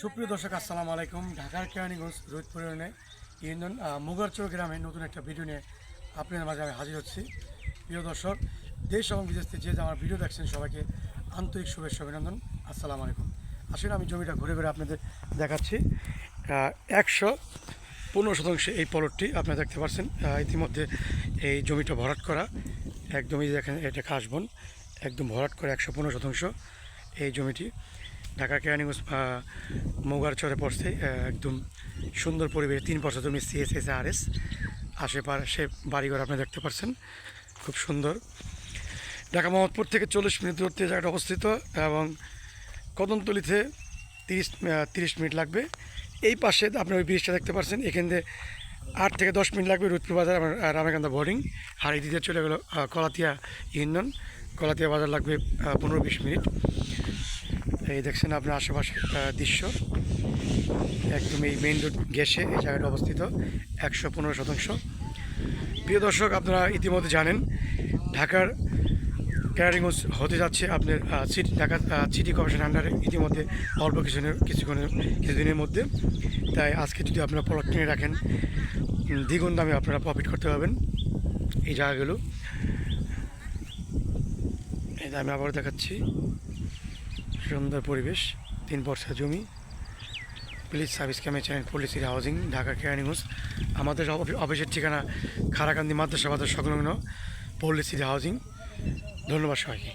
সুপ্রিয় দর্শক, আসসালামু আলাইকুম। ঢাকার কেরানীগঞ্জ রোহিতপুর ইউনিয়নে ইউনিয়ন মুগারচর গ্রামে নতুন একটা ভিডিও নিয়ে আপনাদের মাঝে আমি হাজির হচ্ছি। প্রিয় দর্শক, দেশ এবং বিদেশ থেকে যে আমার ভিডিও দেখছেন, সবাইকে আন্তরিক শুভেচ্ছা, অভিনন্দন। আসসালামু আলাইকুম। আসলে আমি জমিটা ঘুরে ঘুরে আপনাদের দেখাচ্ছি। একশো পনেরো শতাংশ এই পলটটি আপনারা দেখতে পাচ্ছেন। ইতিমধ্যে এই জমিটা ভরাট করা, একদমই দেখেন, এটা খাসবন একদম ভরাট করে একশো পনেরো শতাংশ এই জমিটি। ঢাকা কেরানীগঞ্জ মৌগার চরে পড়ছে একদম সুন্দর পরিবেশ, তিন বছর জমি সিএসএস আর এস আশেপাশে বাড়িঘর আপনি দেখতে পাচ্ছেন, খুব সুন্দর। ঢাকা মোহাম্মদপুর থেকে চল্লিশ মিনিট দূরত্বে জায়গাটা অবস্থিত এবং কদমতলিতে তিরিশ তিরিশ মিনিট লাগবে। এই পাশে আপনি ওই ব্রিজটা দেখতে পাচ্ছেন, এখান থেকে আট থেকে দশ মিনিট লাগবে রুদপুর বাজার রামেকান্দা বোর্ডিং। এই দিকে চলে গেলো কলাতিয়া ইউনিয়ন। কলাতিয়া বাজার লাগবে পনেরো বিশ মিনিট। এই দেখছেন আপনার আশেপাশের দৃশ্য। একদম এই মেইন রোড গ্যাসে এই জায়গাটা অবস্থিত, একশো পনেরো শতাংশ। প্রিয় দর্শক, আপনারা ইতিমধ্যে জানেন, ঢাকার ক্যারিগঞ্জ হতে যাচ্ছে আপনার সিটি, ঢাকা সিটি কর্পোরেশন আন্ডারে ইতিমধ্যে অল্প কিছুদিনের, কিছুক্ষণের, কিছুদিনের মধ্যে। তাই আজকে যদি আপনারা প্লট কিনে রাখেন দ্বিগুণ দামে আপনারা প্রফিট করতে পারবেন এই জায়গাগুলো। যে আমি আবার দেখাচ্ছি। সুন্দর পরিবেশ, তিন বর্ষা জমি please service ক্যামে channel policy housing, Dhaka Keraniganj আমাদের অফি- অফিসের ঠিকানা খারাকান্দি মাদ্রাসা বাজার সংলগ্ন পল্লী সিটি হাউজিং। ধন্যবাদ সবাইকে।